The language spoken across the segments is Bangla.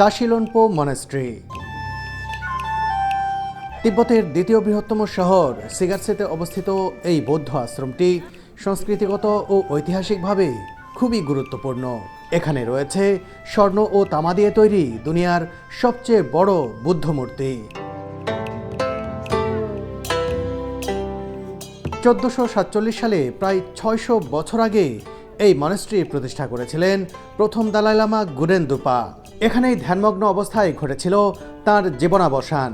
তাশিলনপো মনেস্ট্রি। তিব্বতের দ্বিতীয় বৃহত্তম শহর সিগারসেতে অবস্থিত এই বৌদ্ধ আশ্রমটি সংস্কৃতিগত ও ঐতিহাসিকভাবে খুবই গুরুত্বপূর্ণ। এখানে রয়েছে স্বর্ণ ও তামা দিয়ে তৈরি দুনিয়ার সবচেয়ে বড় বুদ্ধ মূর্তি। চোদ্দোশো সাতচল্লিশ সালে প্রায় ছয়শো বছর আগে এই মনেস্ট্রি প্রতিষ্ঠা করেছিলেন প্রথম দালাই লামা গুরেন দুপা এখানেই ধ্যানমগ্ন অবস্থায় ঘটেছিল তার জীবনাবসান।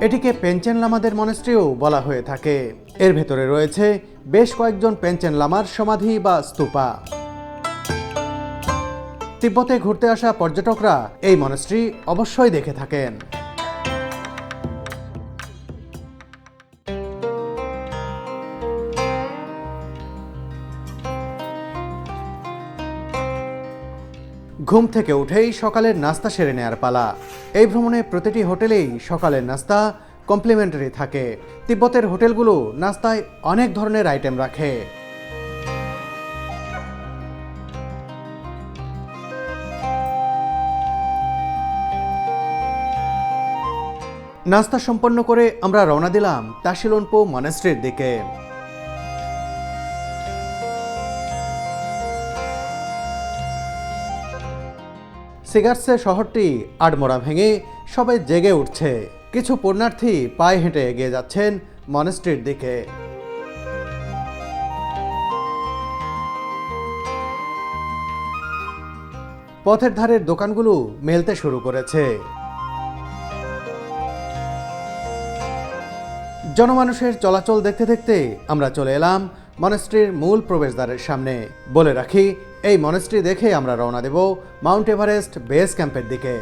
এটিকে পেঞ্চেন লামাদের মনেস্ট্রিও বলা হয়ে থাকে। এর ভেতরে রয়েছে বেশ কয়েকজন পেঞ্চেন লামার সমাধি বা স্তূপা। তিব্বতে ঘুরতে আসা পর্যটকরা এই মনেস্ট্রি অবশ্যই দেখে থাকেন। ঘুম থেকে উঠেই সকালের নাস্তা সেরে নেয়ার পালা। এই ভ্রমণে প্রতিটি হোটেলেই সকালের নাস্তা কমপ্লিমেন্টারি থাকে। তিব্বতের হোটেলগুলো নাস্তায় অনেক ধরনের আইটেম রাখে। নাস্তা সম্পন্ন করে আমরা রওনা দিলাম তাশিলনপো মনেস্ট্রির দিকে। সিগার্সে শহরটি আড়মোড়া ভেঙে সবাই জেগে উঠছে। কিছু পুণ্যার্থী পায়ে হেঁটে এগিয়ে যাচ্ছেন মনেস্ট্রির দিকে। পথের ধারের দোকানগুলো মেলতে শুরু করেছে। জনমানুষের চলাচল দেখতে দেখতে আমরা চলে এলাম মনেস্ট্রির মূল প্রবেশদ্বারের সামনে। বলে রাখি এই মনেস্ট্রি দেখে আমরা রওনা দেব মাউন্ট এভারেস্ট বেস ক্যাম্পের দিকে।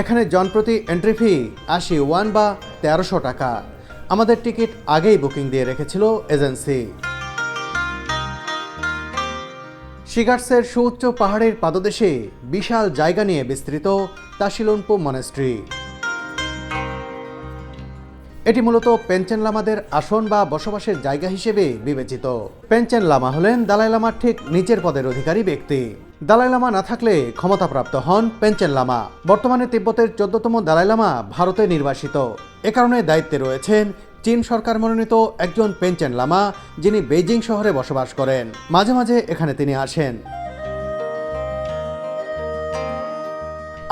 এখানে জনপ্রতি এন্ট্রি ফি আশি ওয়ান বা তেরোশো টাকা। আমাদের টিকিট আগেই বুকিং দিয়ে রেখেছিল এজেন্সি। শিগার্সের সুউচ্চ পাহাড়ের পাদদেশে বিশাল জায়গা নিয়ে বিস্তৃত তাশিলনপু মনেস্ট্রি। এটি মূলত পেনচেন লামাদের আসন বা বসবাসের জায়গা হিসেবে বিবেচিত। পেনচেন লামা হলেন দালাই লামার ঠিক নিচের পদের অধিকারী ব্যক্তি। দালাই লামা না থাকলে ক্ষমতাপ্রাপ্ত হন পেনচেন লামা। বর্তমানে তিব্বতের চোদ্দতম দালাই লামা ভারতে নির্বাসিত। এ কারণে দায়িত্বে রয়েছেন চীন সরকার মনোনীত একজন পেনচেন লামা যিনি বেইজিং শহরে বসবাস করেন। মাঝে মাঝে এখানে তিনি আসেন।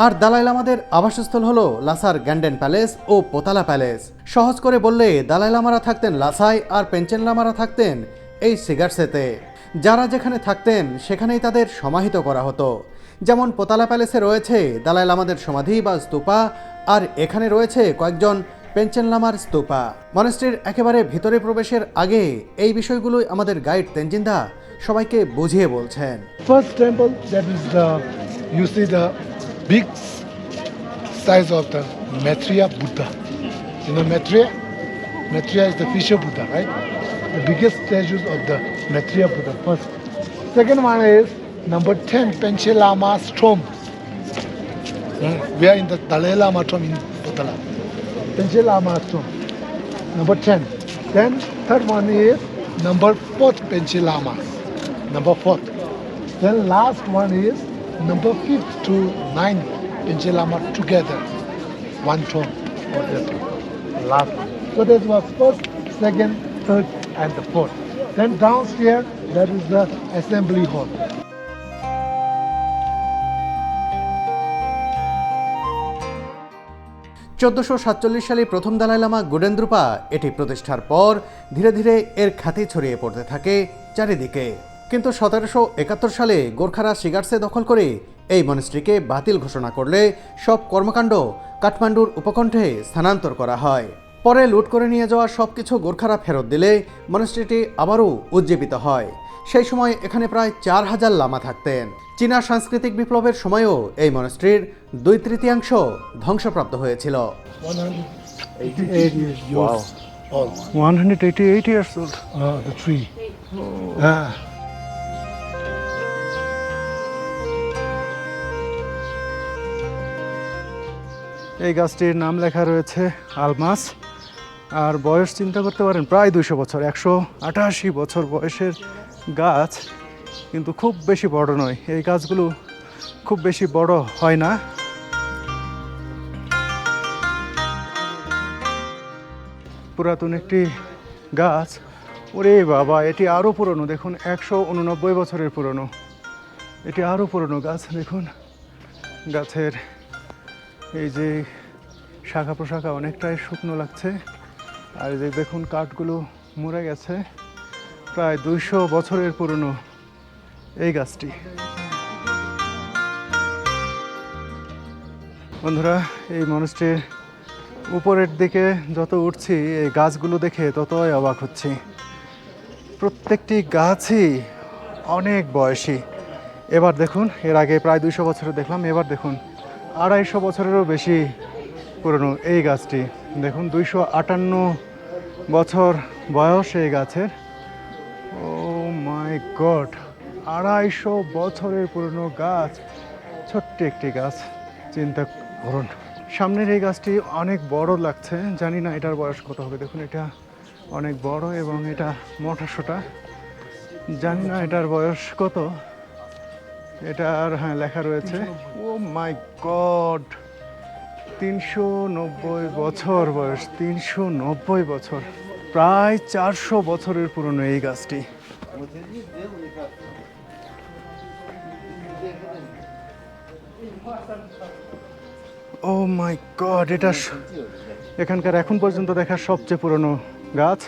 আর দালাই লামাদের আবাসস্থল হলো লাসার গ্যান্ডেন প্যালেস ও পোতালা প্যালেস। সহজ করে বললে দালাই লামারা থাকতেন লাসাই আর পেঞ্চেন লামারা থাকতেন এই সিগারসেতে যারা যেখানে থাকতেন সেখানেই তাদের সমাহিত করা হতো। যেমন পোতালা প্যালেসে রয়েছে দালাই লামাদের সমাধি বা স্তূপা আর এখানে রয়েছে কয়েকজন পেঞ্চেন লামার স্তূপা। মনেস্ট্রির একেবারে ভিতরে প্রবেশের আগে এই বিষয়গুলোই আমাদের গাইড তেনজিন্দা সবাইকে বুঝিয়ে বলছেন। First temple, that is the, you see the big size of the Maitreya Buddha. You know Maitreya? Maitreya is the fisher Buddha, right? The biggest statues of the Maitreya Buddha, first. Second one is number 10, Penche Lama's tomb. Hmm, We are in the Dalai Lama in Potala. Penche Lama's tomb. Number 10. Then third one is number 4, Penche Lama. Number 4. Then last one is number 5th to 9th Penche Lama together. One tomb or that last one. So that was first, second, third and the fourth. Then downstairs that is the assembly hall. চোদ্দশো সাতচল্লিশ সালে প্রথম দালাই লামা গুডেন্দ্রুপা এটি প্রতিষ্ঠার পর ধীরে ধীরে এর খ্যাতি ছড়িয়ে পড়তে থাকে চারিদিকে কিন্তু সতেরোশো একাত্তর সালে গোর্খারা সিগার্সে দখল করে এই মনস্ট্রিকে বাতিল ঘোষণা করলে সব কর্মকাণ্ড কাঠমান্ডুর উপকণ্ঠে স্থানান্তর করা হয় পরে লুট করে নিয়ে যাওয়া সব কিছু গোর্খারা ফেরত দিলে মনস্ট্রিটি আবারও উজ্জীবিত হয় সেই সময় এখানে প্রায় চার হাজার লামা থাকতেন চীনা সাংস্কৃতিক বিপ্লবের সময়ও এই মনস্ট্রির দুই তৃতীয়াংশ ধ্বংসপ্রাপ্ত হয়েছিল 188 years yours. All. 188 years old. Uh, the tree. Ah. এই গাছটির নাম লেখা রয়েছে আলমাস। আর বয়স চিন্তা করতে পারেন, প্রায় দুশো বছর, একশো আটাশি বছর বয়সের গাছ, কিন্তু খুব বেশি বড় নয়। এই গাছগুলো খুব বেশি বড় হয় না। পুরাতন একটি গাছ। ওরে বাবা, এটি আরও পুরনো, দেখুন, একশো উননব্বই বছরের পুরনো। এটি আরও পুরনো গাছ, দেখুন। গাছের এই যে শাখা প্রশাখা অনেকটাই শুকনো লাগছে। আর এই যে দেখুন কাঠগুলো মরে গেছে। প্রায় দুইশো বছরের পুরনো এই গাছটি। বন্ধুরা, এই মানুষটির উপরের দিকে যত উঠছি, এই গাছগুলো দেখে ততই অবাক হচ্ছি। প্রত্যেকটি গাছই অনেক বয়সী। এবার দেখুন, এর আগে প্রায় দুইশো বছরের দেখলাম, এবার দেখুন। আড়াইশো বছরেরও বেশি পুরনো এই গাছটি। দেখুন, দুইশো আটান্ন বছর বয়স এই গাছের। ও মাই গড আড়াইশো বছরের পুরনো গাছ। ছোট্ট একটি গাছ, চিন্তা করুন। সামনের এই গাছটি অনেক বড় লাগছে, জানি না এটার বয়স কত হবে। দেখুন, এটা অনেক বড় এবং এটা মোটাসোটা জানি না এটার বয়স কত। এটার হ্যাঁ লেখা রয়েছে। ও মাই গড তিনশো নব্বই বছর বয়স, তিনশো নব্বই বছর, প্রায় চারশো বছরের পুরনো এই গাছটি। ও মাই গড এটা এখানকার এখন পর্যন্ত দেখা সবচেয়ে পুরনো গাছ,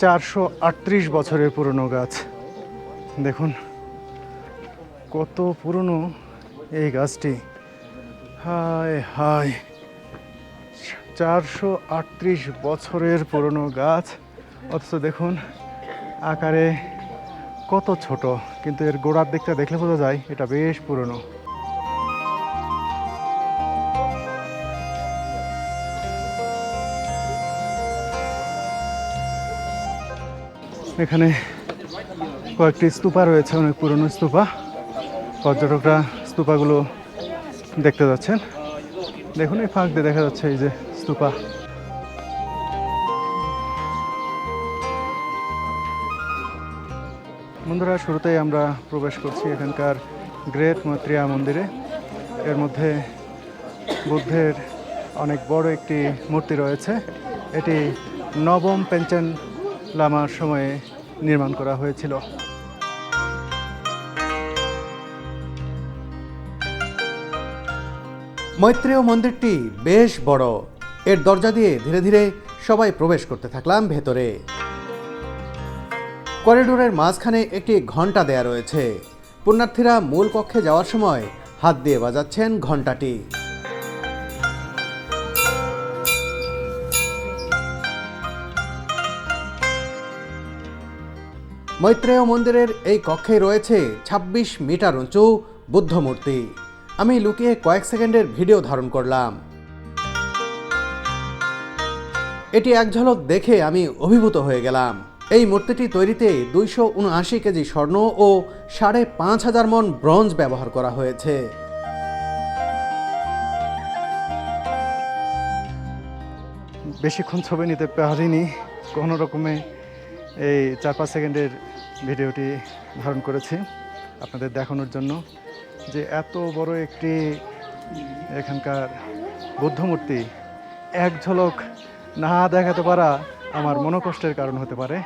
চারশো আটত্রিশ বছরের পুরনো গাছ। দেখুন। কত পুরনো এই গাছটি। হায় হায়। চারশো আটত্রিশ বছরের পুরনো গাছ। অথচ দেখুন, আকারে কত ছোট। কিন্তু এর গোড়ার দিকটা দেখলে বোঝা যায়, এটা বেশ পুরনো। এখানে কয়েকটি স্তূপা রয়েছে, অনেক পুরনো স্তূপা। পর্যটকরা স্তূপাগুলো দেখতে যাচ্ছেন। দেখুন, এই ফাঁক দিয়ে দেখা যাচ্ছে এই যে স্তূপা। বন্ধুরা, শুরুতেই আমরা প্রবেশ করছি এখানকার গ্রেট মৈত্রিয়া মন্দিরে। এর মধ্যে বুদ্ধের অনেক বড় একটি মূর্তি রয়েছে। এটি নবম পেঞ্চেন লামার সময়ে নির্মাণ করা হয়েছিল। মৈত্রেয় মন্দিরটি বেশ বড়। এর দরজা দিয়ে ধীরে ধীরে সবাই প্রবেশ করতে থাকলাম ভেতরে। করিডোরের মাঝখানে একটি ঘণ্টা দেয়া রয়েছে। পুণ্যার্থীরা মূল কক্ষে যাওয়ার সময় হাত দিয়ে বাজাচ্ছেন ঘন্টাটি মৈত্রেয় মন্দিরের এই কক্ষে রয়েছে ২৬ মিটার উঁচু বুদ্ধ মূর্তি আমি লুকিয়ে কয়েক সেকেন্ডের ভিডিও ধারণ করলাম। এটি এক ঝলক দেখে আমি অভিভূত হয়ে গেলাম। এই মূর্তিটি তৈরিতে দুইশো উনআশি কেজি স্বর্ণ ও সাড়ে পাঁচ হাজার মন ব্রোঞ্জ ব্যবহার করা হয়েছে। বেশিক্ষণ ছবি নিতে পারিনি। কোনো রকমে এই চার পাঁচ সেকেন্ডের ভিডিওটি ধারণ করেছি আপনাদের দেখানোর জন্য। যে এত বড় একটি এখানকার বুদ্ধমূর্তি, এক ঝলক না দেখাতে পারা আমার মনোকষ্টের কারণ হতে পারে,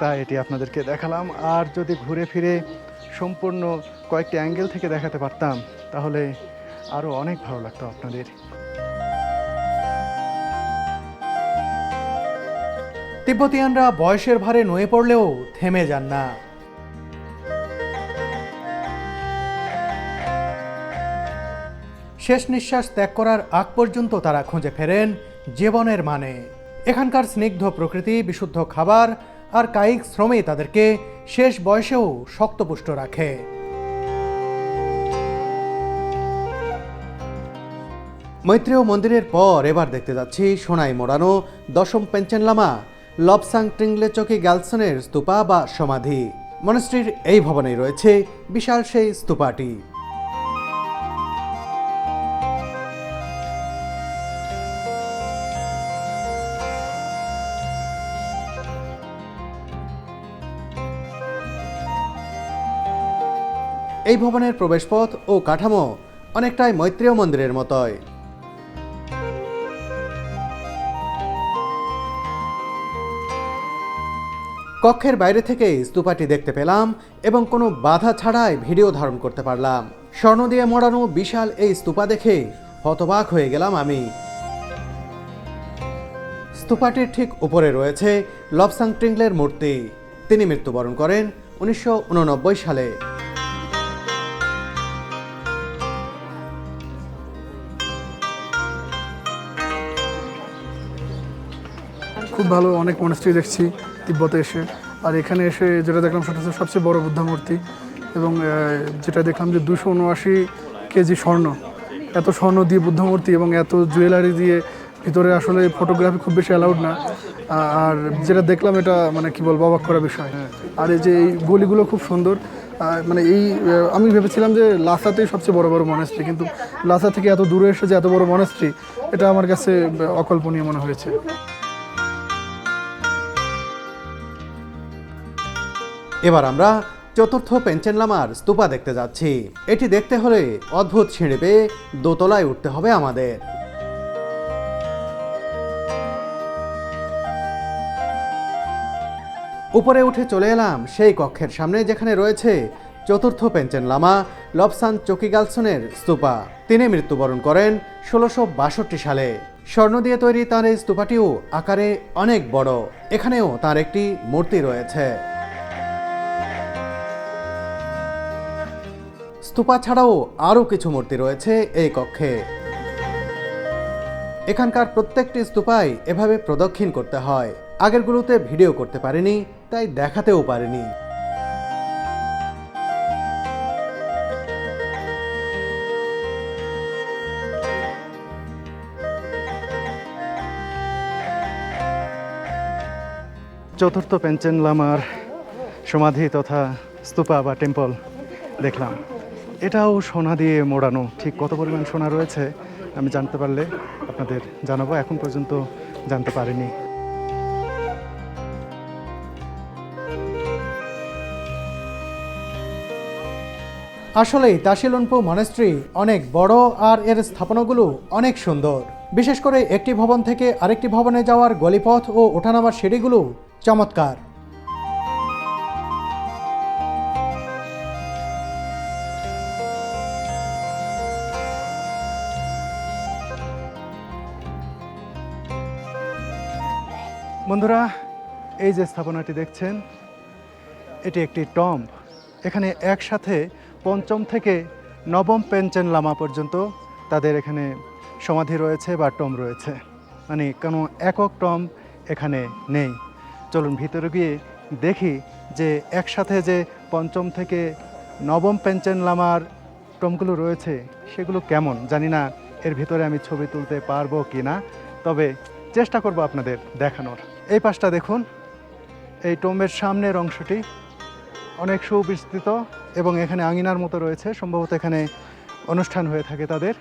তাই এটি আপনাদেরকে দেখালাম। আর যদি ঘুরে ফিরে সম্পূর্ণ কয়েকটি অ্যাঙ্গেল থেকে দেখাতে পারতাম, তাহলে আরও অনেক ভালো লাগতো আপনাদের। তিব্বতিয়ানরা বয়সের ভারে নুয়ে পড়লেও থেমে যান না। শেষ নিঃশ্বাস ত্যাগ করার আগ পর্যন্ত তারা খুঁজে ফেরেন জীবনের মানে। এখানকার স্নিগ্ধ প্রকৃতি, বিশুদ্ধ খাবার আর কায়িক শ্রমে তাদেরকে শেষ বয়সেও শক্তপুষ্ট রাখে। মৈত্রেয় মন্দিরের পর এবার দেখতে যাচ্ছি সোনাই মোড়ানো দশম পেঞ্চেন লামা, লবসাং ট্রিংলেচকি গ্যালসনের স্তূপা বা সমাধি। মনস্ট্রির এই ভবনেই রয়েছে বিশাল সেই স্তূপাটি। এই ভবনের প্রবেশপথ ও কাঠামো অনেকটাই মৈত্রেয় মন্দিরের মতোই। কক্ষের বাইরে থেকে স্তূপাটি দেখতে পেলাম এবং কোনো বাধা ছাড়াই ভিডিও ধারণ করতে পারলাম। স্বর্ণ দিয়ে মোড়ানো বিশাল এই স্তূপা দেখে হতবাক হয়ে গেলাম আমি। স্তূপাটির ঠিক উপরে রয়েছে লবসাং ট্রিংলের মূর্তি। তিনি মৃত্যুবরণ করেন উনিশশো উননব্বই সালে। খুব ভালো অনেক মনস্ট্রি দেখছি, তিব্বতে এসে। আর এখানে এসে যেটা দেখলাম, সেটা হচ্ছে সবচেয়ে বড় বুদ্ধা মূর্তি এবং যেটা দেখলাম যে দুশো উনআশি কেজি স্বর্ণ। এত স্বর্ণ দিয়ে বুদ্ধ মূর্তি এবং এত জুয়েলারি দিয়ে ভিতরে আসলে ফটোগ্রাফি খুব বেশি অ্যালাউড না। আর যেটা দেখলাম, এটা মানে কি বলব, অবাক করা বিষয়। আর এই যে এই গলিগুলো খুব সুন্দর। মানে এই আমি ভেবেছিলাম যে লাসাতেই সবচেয়ে বড় বড় মনেস্ট্রি কিন্তু লাসা থেকে এত দূরে এসে যে এত বড় মনেস্ট্রি এটা আমার কাছে অকল্পনীয় মনে হয়েছে। এবার আমরা চতুর্থ পেঞ্চেন লামার স্তূপা দেখতে যাচ্ছি। এটি দেখতে হলে অদ্ভুত সিঁড়ি পেয়ে দোতলায় উঠতে হবে আমাদের। উপরে উঠে চলে এলাম সেই কক্ষের সামনে যেখানে রয়েছে চতুর্থ পেঞ্চেন লামা লবসান চকিগালসনের স্তূপা। তিনি মৃত্যুবরণ করেন ষোলোশো বাষট্টি সালে। স্বর্ণ দিয়ে তৈরি তার এই স্তূপাটিও আকারে অনেক বড়। এখানেও তার একটি মূর্তি রয়েছে। স্তূপা ছাড়াও আরও কিছু মূর্তি রয়েছে এই কক্ষে। এখানকার প্রত্যেকটি স্তূপাই এভাবে প্রদক্ষিণ করতে হয়। আগেরগুলোতে ভিডিও করতে পারিনি, তাই দেখাতেও পারিনি। চতুর্থ পেঞ্চেন লামার সমাধি তথা স্তূপা বা টেম্পল দেখলাম। এটাও সোনা দিয়ে মোড়ানো। ঠিক কত পরিমাণ সোনা রয়েছে, আমি জানতে পারলে আপনাদের জানাব। এখন পর্যন্ত জানতে পারিনি। আসলেই তাশিলুনপু মনেস্ট্রি অনেক বড় আর এর স্থাপনাগুলো অনেক সুন্দর। বিশেষ করে একটি ভবন থেকে আরেকটি ভবনে যাওয়ার গলিপথ ও ওঠানামার সিঁড়িগুলো চমৎকার। বন্ধুরা, এই যে স্থাপনাটি দেখছেন, এটি একটি টম্ব। এখানে একসাথে পঞ্চম থেকে নবম পেঞ্চেন লামা পর্যন্ত তাদের এখানে সমাধি রয়েছে বা টম রয়েছে। মানে কোনো একক টম এখানে নেই। চলুন ভিতরে গিয়ে দেখি যে একসাথে যে পঞ্চম থেকে নবম পেঞ্চেন লামার টমগুলো রয়েছে, সেগুলো কেমন? জানি না এর ভিতরে আমি ছবি তুলতে পারব কি না তবে চেষ্টা করব আপনাদের দেখানোর। এই পাশটা দেখুন। এই টম্বের সামনের অংশটি অনেক সুবিস্তৃত এবং এখানে আঙিনার মতো রয়েছে। সম্ভবত এখানে অনুষ্ঠান হয়ে থাকে তাদের।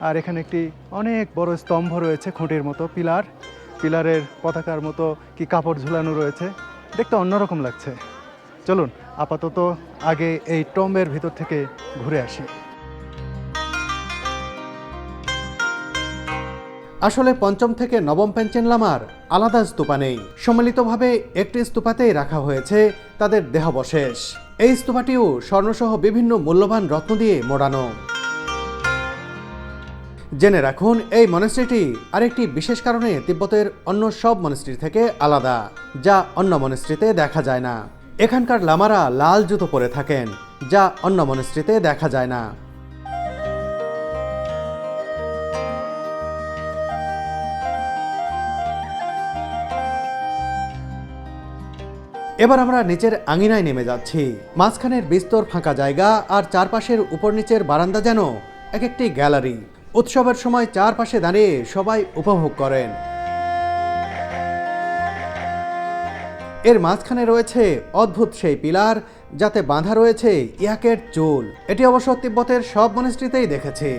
আর এখানে একটি অনেক বড় স্তম্ভ রয়েছে খুঁটির মতো, পিলার। পিলারের পতাকার মতো কি কাপড় ঝুলানো রয়েছে। দেখতে অন্যরকম লাগছে। চলুন, আপাতত আগে এই টম্বের ভিতর থেকে ঘুরে আসি। আসলে পঞ্চম থেকে নবম পেঞ্চেন লামার আলাদা স্তূপা নেই। সম্মিলিতভাবে একটি স্তূপাতেই রাখা হয়েছে তাদের দেহাবশেষ। এই স্তূপাটিও স্বর্ণসহ বিভিন্ন মূল্যবান রত্ন দিয়ে মোড়ানো। জেনে রাখুন, এই মনেস্ট্রিটি আরেকটি বিশেষ কারণে তিব্বতের অন্য সব মনেস্ট্রি থেকে আলাদা, যা অন্য মনেস্ট্রিতে দেখা যায় না। এখানকার লামারা লাল জুতো পরে থাকেন, যা অন্য মনেস্ট্রিতে দেখা যায় না। এবার আমরা নিচের আঙিনায় নেমে যাচ্ছি। মাঝখানের বিস্তর ফাঁকা জায়গা আর চারপাশের উপর নিচের বারান্দা যেন এক একটি গ্যালারি। উৎসবের সময় চারপাশে দাঁড়িয়ে সবাই উপভোগ করেন। এর মাঝখানে রয়েছে অদ্ভুত সেই পিলার, যাতে বাঁধা রয়েছে ইয়াকের চুল। এটি অবশ্য তিব্বতের সব মনিস্ট্রিতেই দেখেছি।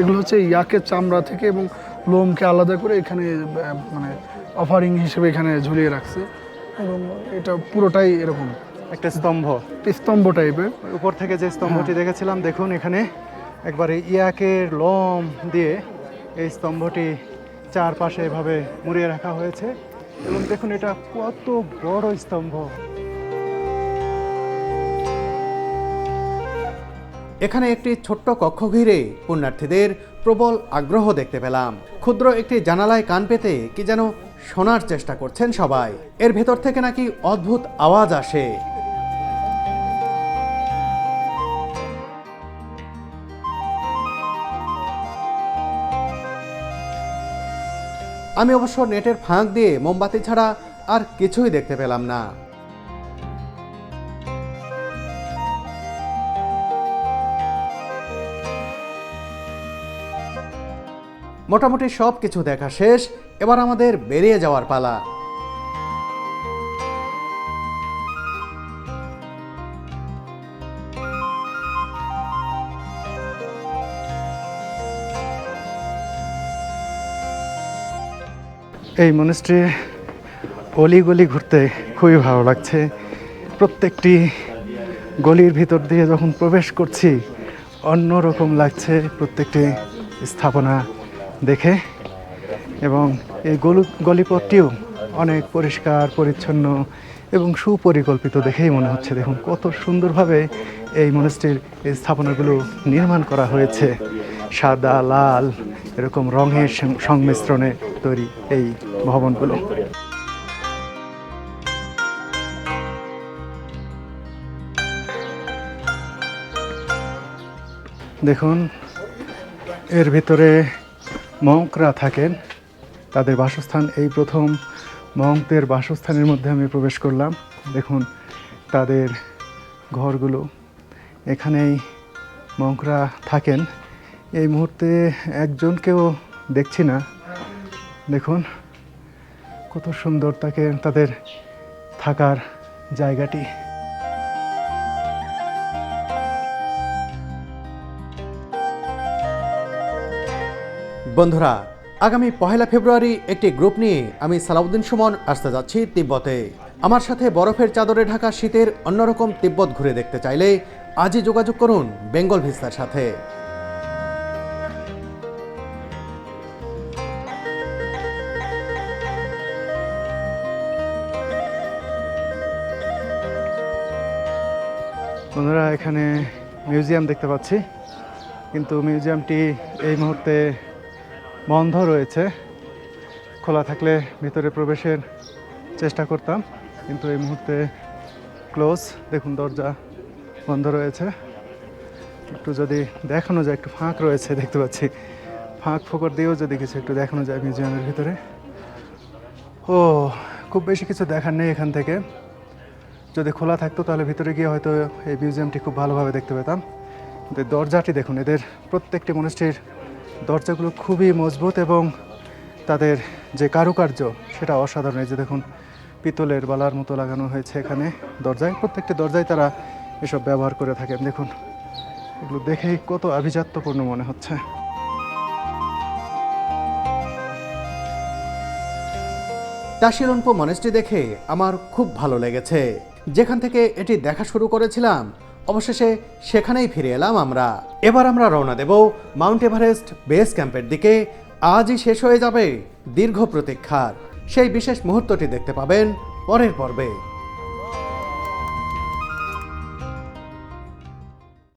এগুলো হচ্ছে ইয়াকের চামড়া থেকে এবং লোমকে আলাদা করে এখানে মানে অফারিং হিসেবে এখানে ঝুলিয়ে রাখছে। এবং এটা পুরোটাই এরকম। একটা স্তম্ভ। স্তম্ভ টাইপের উপর থেকে যে স্তম্ভটি দেখেছিলাম দেখুন এখানে একবারে ইয়াকের লোম দিয়ে এই স্তম্ভটি চারপাশে এভাবে মুড়িয়ে রাখা হয়েছে। এবং দেখুন এটা কত বড় স্তম্ভ। এখানে একটি ছোট্ট কক্ষ ঘিরে পুণ্যার্থীদের প্রবল আগ্রহ দেখতে পেলাম। ক্ষুদ্র একটি জানালায় কান পেতে কি যেন শোনার চেষ্টা করছেন সবাই। এর ভেতর থেকে নাকি অদ্ভুত আওয়াজ আসে। আমি অবশ্য নেটের ফাঁক দিয়ে মোমবাতি ছাড়া আর কিছুই দেখতে পেলাম না। মোটামুটি সব কিছু দেখা শেষ, এবার আমাদের বেরিয়ে যাওয়ার পালা। এই মনস্ট্রি অলিগলি ঘুরতে খুবই ভালো লাগছে। প্রত্যেকটি গলির ভিতর দিয়ে যখন প্রবেশ করছি, অন্যরকম লাগছে প্রত্যেকটি স্থাপনা। দেখে এবং এই গলু গলিপথটিও অনেক পরিষ্কার, পরিচ্ছন্ন এবং সুপরিকল্পিত দেখেই মনে হচ্ছে। দেখুন, কত সুন্দরভাবে এই মনস্ট্রির এই স্থাপনাগুলো নির্মাণ করা হয়েছে। সাদা, লাল, এরকম রঙের সংমিশ্রণে তৈরি এই ভবনগুলো। দেখুন, এর ভিতরে মঙ্করা থাকেন, তাদের বাসস্থান, এই প্রথম মঙ্কদের বাসস্থানের মধ্যে আমি প্রবেশ করলাম। দেখুন, তাদের ঘরগুলো। এখানেই মঙ্করা থাকেন। এই মুহূর্তে একজনকেও দেখছি না। দেখুন, কত সুন্দর তাকে, তাদের থাকার জায়গাটি। বন্ধুরা, আগামী পহেলা ফেব্রুয়ারি একটি গ্রুপ নিয়ে আমি সালাউদ্দিন সুমন আসতে যাচ্ছি তিব্বতে। আমার সাথে বরফের চাদরে ঢাকা শীতের অন্যরকম তিব্বত ঘুরে দেখতে চাইলে আজই যোগাযোগ করুন বেঙ্গল ভিস্তার সাথে। বন্ধুরা, এখানে মিউজিয়াম দেখতে পাচ্ছি। কিন্তু মিউজিয়ামটি এই মুহূর্তে বন্ধ রয়েছে। খোলা থাকলে ভিতরে প্রবেশের চেষ্টা করতাম, কিন্তু এই মুহূর্তে ক্লোজ। দেখুন, দরজা বন্ধ রয়েছে। একটু যদি দেখানো যায়, একটু ফাঁক রয়েছে, দেখতে পাচ্ছি। ফাঁক ফোকর দিয়েও যদি কিছু একটু দেখানো যায় মিউজিয়ামের ভিতরে। ও, খুব বেশি কিছু দেখার নেই এখান থেকে। যদি খোলা থাকতো, তাহলে ভিতরে গিয়ে হয়তো এই মিউজিয়ামটি খুব ভালোভাবে দেখতে পেতাম। দরজাটি দেখুন, এদের প্রত্যেকটি মনস্ট্রির দরজাগুলো খুবই মজবুত এবং তাদের যে কারুকার্য, সেটা অসাধারণ। এই যে দেখুন, পিতলের বালার মতো লাগানো হয়েছে এখানে দরজায়। প্রত্যেকটি দরজায় তারা এসব ব্যবহার করে থাকেন। দেখুন, এগুলো দেখেই কত আভিজাত্যপূর্ণ মনে হচ্ছে। তাশিলনপো মনেস্ট্রি দেখে আমার খুব ভালো লেগেছে। যেখান থেকে এটি দেখা শুরু করেছিলাম অবশেষে সেখানেই ফিরে এলাম আমরা। এবার আমরা রওনা দেব মাউন্ট এভারেস্ট বেস ক্যাম্পের দিকে। আজই শেষ হয়ে যাবে দীর্ঘ প্রতীক্ষার। সেই বিশেষ মুহূর্তটি দেখতে পাবেন পরের পর্বে।